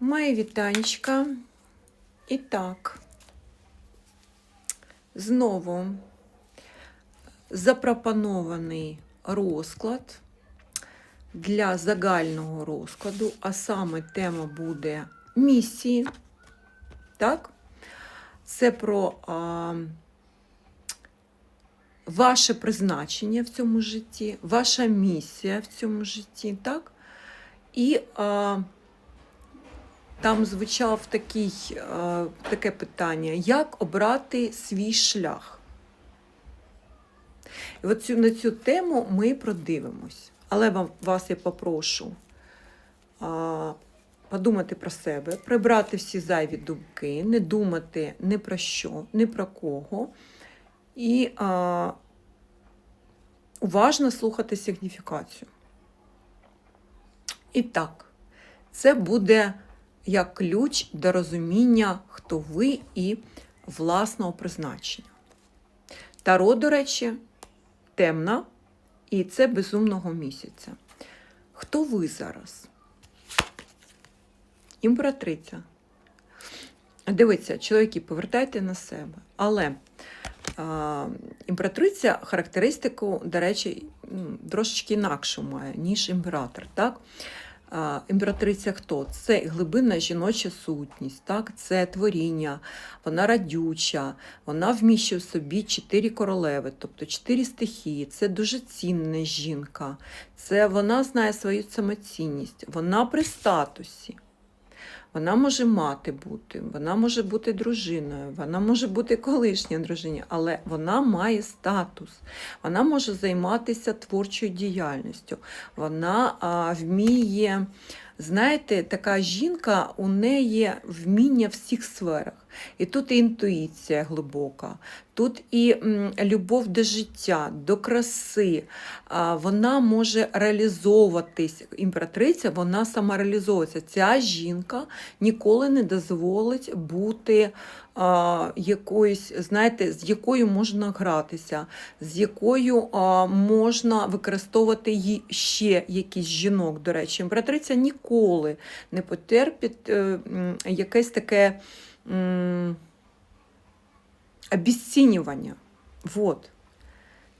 Мої вітанечка. І так, знову запропонований розклад для загального розкладу, а саме тема буде місії. Так? Це про а, ваше призначення в цьому житті, ваша місія в цьому житті, так? І а, там звучав такий, таке питання: як обрати свій шлях? І от цю, на цю тему ми продивимось. Але вам, вас я попрошу а, подумати про себе, прибрати всі зайві думки, не думати ні про що, ні про кого. І а, уважно слухати сигніфікацію. І так, це буде як ключ до розуміння, хто ви і власного призначення. Таро, до речі, темна, і це безумного місяця. Хто ви зараз? Імператриця. Дивіться, чоловіки, повертайте на себе. Але а, імператриця характеристику, до речі, трошечки інакшу має, ніж імператор. Так? Імператриця хто? Це глибинна жіноча сутність, так? це творіння, вона радюча, вона вміщує в собі чотири королеви, тобто чотири стихії. Це дуже цінна жінка, це вона знає свою самоцінність, вона при статусі. Вона може мати бути, вона може бути дружиною, вона може бути колишня дружині, але вона має статус, вона може займатися творчою діяльністю, вона а, вміє, знаєте, така жінка, у неї вміння в всіх сферах. І тут і інтуїція глибока, тут і любов до життя, до краси. Вона може реалізовуватись. Імператриця, вона самореалізовується. Ця жінка ніколи не дозволить бути якоюсь, знаєте, з якою можна гратися, з якою можна використовувати її ще якийсь жінок. До речі, імператриця ніколи не потерпить е, якесь таке обіцінювання. Вот.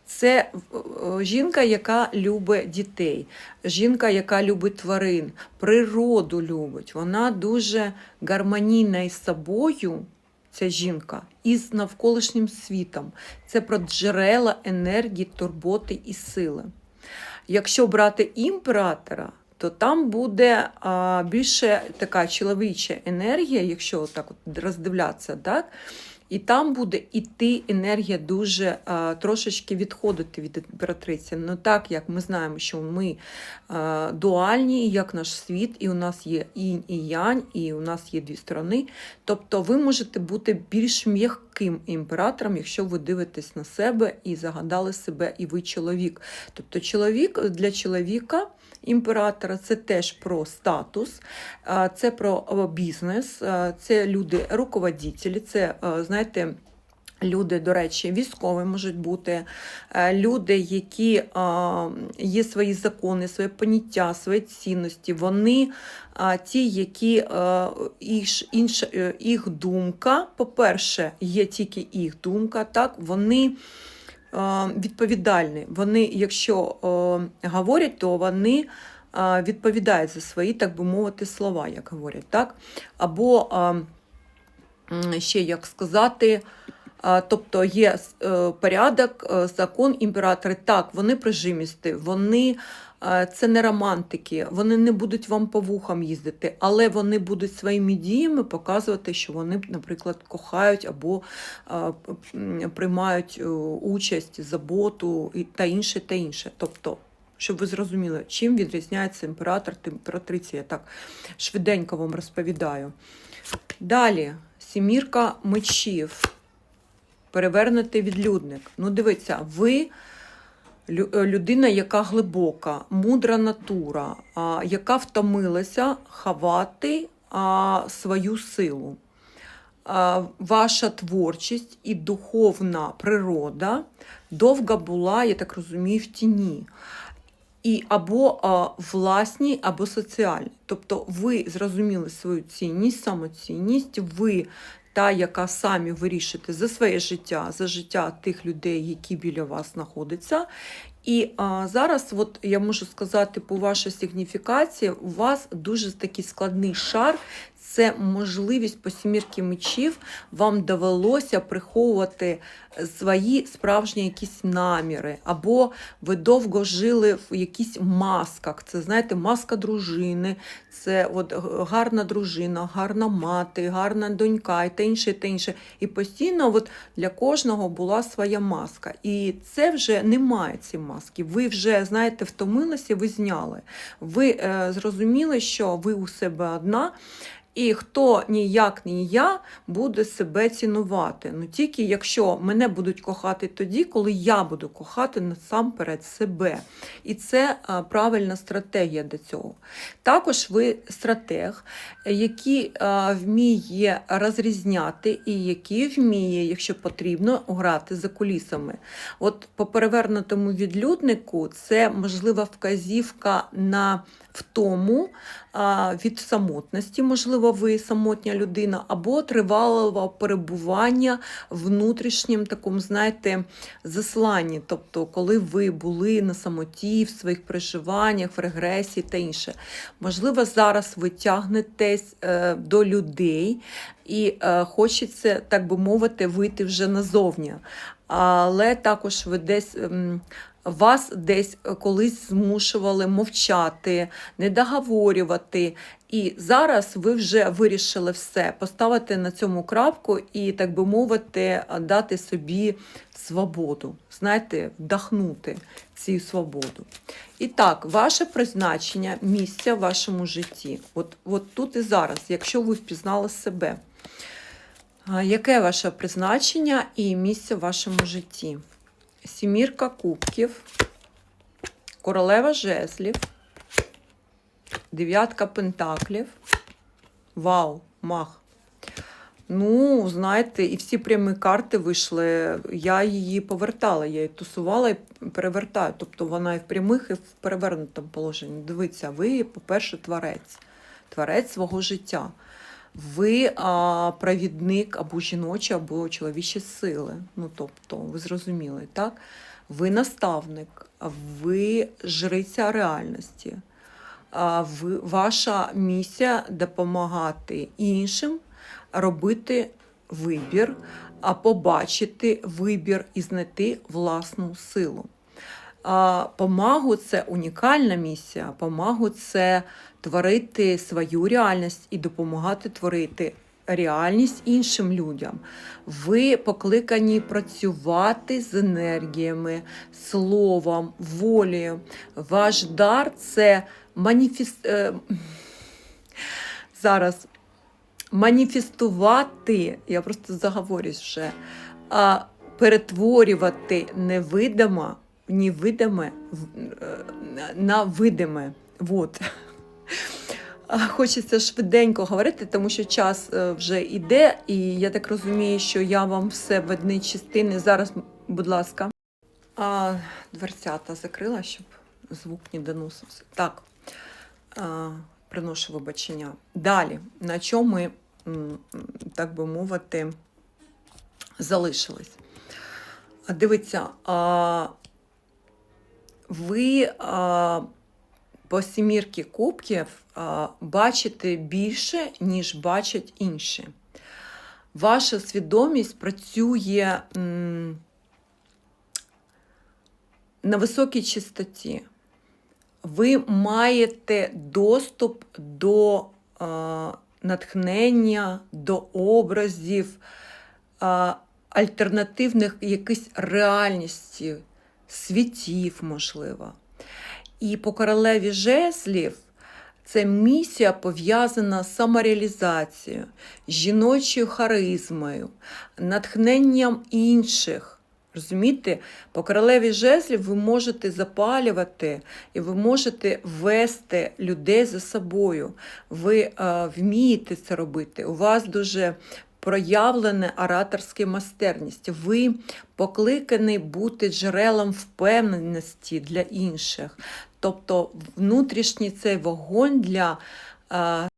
Це е, жінка, яка любить дітей, жінка, яка любить тварин, природу любить. Вона дуже гармонійна із собою, ця жінка, і з навколишнім світом. Це про джерела енергії, турботи і сили. Якщо брати імператора, то там буде а, більше така чоловіча енергія, якщо так от роздивлятися, так? І там буде іти енергія дуже а, трошечки відходити від імператриці. Ну так як ми знаємо, що ми а, дуальні, як наш світ, і у нас є інь і янь, і у нас є дві сторони. Тобто ви можете бути більш м'яким імператором, якщо ви дивитесь на себе і загадали себе, і ви чоловік. Тобто, чоловік для чоловіка. Імператора це теж про статус, це про е, бізнес, це люди руководителі, це, е, знаєте, Люди, до речі, військові можуть бути, е, люди, які є свої закони, своє поняття, свої цінності. Вони ті, які їх, інша, їх думка, по-перше, є тільки їх думка, так, вони відповідальні. Вони, якщо е, говорять, то вони е, відповідають за свої, так би мовити, слова, як говорять. так? Або е, ще як сказати. Тобто є е, порядок, е, закон імператори. Так, вони прижимісті, вони е, це не романтики, вони не будуть вам по вухам їздити, але вони будуть своїми діями показувати, що вони, наприклад, кохають або приймають участь, заботу та інше, та інше. Тобто, щоб ви зрозуміли, чим відрізняється імператор та імператриця, я так швиденько вам розповідаю. Далі, сімірка мечів перевернутий відлюдник. Ну, дивіться, ви е, людина, яка глибока, мудра натура, яка втомилася ховати свою силу. Ваша творчість і духовна природа довго була, я так розумію, в тіні. і або власні, або соціальні. Тобто ви зрозуміли свою цінність, самоцінність, ви та, яка самі вирішите за своє життя, за життя тих людей, які біля вас знаходяться. І а, зараз, от я можу сказати, по вашій сигніфікації, у вас дуже такий складний шар. Це можливість по сімірки мечів вам довелося приховувати свої справжні якісь наміри, або ви довго жили в якісь масках. Це знаєте, маска дружини, це от гарна дружина, гарна мати, гарна донька і те інше, те інше. І постійно от для кожного була своя маска. І це вже немає ці маски. Ви вже знаєте, втомилися, ви зняли. Ви е, зрозуміли, що ви у себе одна. І хто ніяк ні я буде себе цінувати. Ну тільки якщо мене будуть кохати тоді, коли я буду кохати насамперед себе. І це а, правильна стратегія до цього. Також ви стратег, який а, вміє розрізняти і який вміє, якщо потрібно, грати за кулісами. От по перевернутому відлюднику це можлива вказівка на втому від самотності, можливо, ви самотня людина, або тривалого перебування в внутрішнім такому, знаєте, засланні. Тобто, коли ви були на самоті, в своїх переживаннях, в регресії та інше. Можливо, зараз ви тягнетесь е, до людей і е, хочеться, так би мовити, вийти вже назовні. Але також ви десь. вас десь колись змушували мовчати, не договорювати. І зараз ви вже вирішили все, поставити на цьому крапку і, так би мовити, дати собі свободу, знаєте, вдохнути цю свободу. І так, ваше призначення, місця в вашому житті. От, от тут і зараз, якщо ви впізнали себе. Яке ваше призначення і місце в вашому житті? Сімірка кубків, королева жезлів, дев'ятка пентаклів. Вау, мах. Ну, знаєте, і всі прямі карти вийшли. Я її повертала, я її тусувала і перевертаю. Тобто вона і в прямих, і в перевернутому положенні. Дивіться, ви, по-перше, творець, творець свого життя. Ви а, провідник або жіночі, або чоловічі сили. Ну, тобто, ви зрозуміли, так? Ви наставник, ви жриця реальності. А, ви, ваша місія допомагати іншим робити вибір, а побачити вибір і знайти власну силу. Помагу це унікальна місія. Помагу це творити свою реальність і допомагати творити реальність іншим людям. Ви покликані працювати з енергіями, словом, волею. Ваш дар це маніфест... е, зараз маніфестувати, я просто заговорюсь вже, перетворювати невидиме, невидиме е, на видиме. Вот. Хочеться швиденько говорити, тому що час е, вже йде, і я так розумію, що я вам все в одній частині. Зараз, будь ласка, а, дверцята закрила, щоб звук не доносився. Так, а, приношу вибачення. Далі, на чому ми, так би мовити, залишились. Дивіться, а, ви а, по сімірки кубків а, бачите більше, ніж бачать інші. Ваша свідомість працює м, на високій чистоті. Ви маєте доступ до а, натхнення, до образів, а, альтернативних якихось реальності, світів, можливо. І по королеві жезлів це місія пов'язана з самореалізацією, жіночою харизмою, натхненням інших. Розумієте, по королеві жезлів ви можете запалювати і ви можете вести людей за собою. Ви е, вмієте це робити. У вас дуже проявлене ораторське майстерність. Ви покликані бути джерелом впевненості для інших. Тобто внутрішній цей вогонь для е,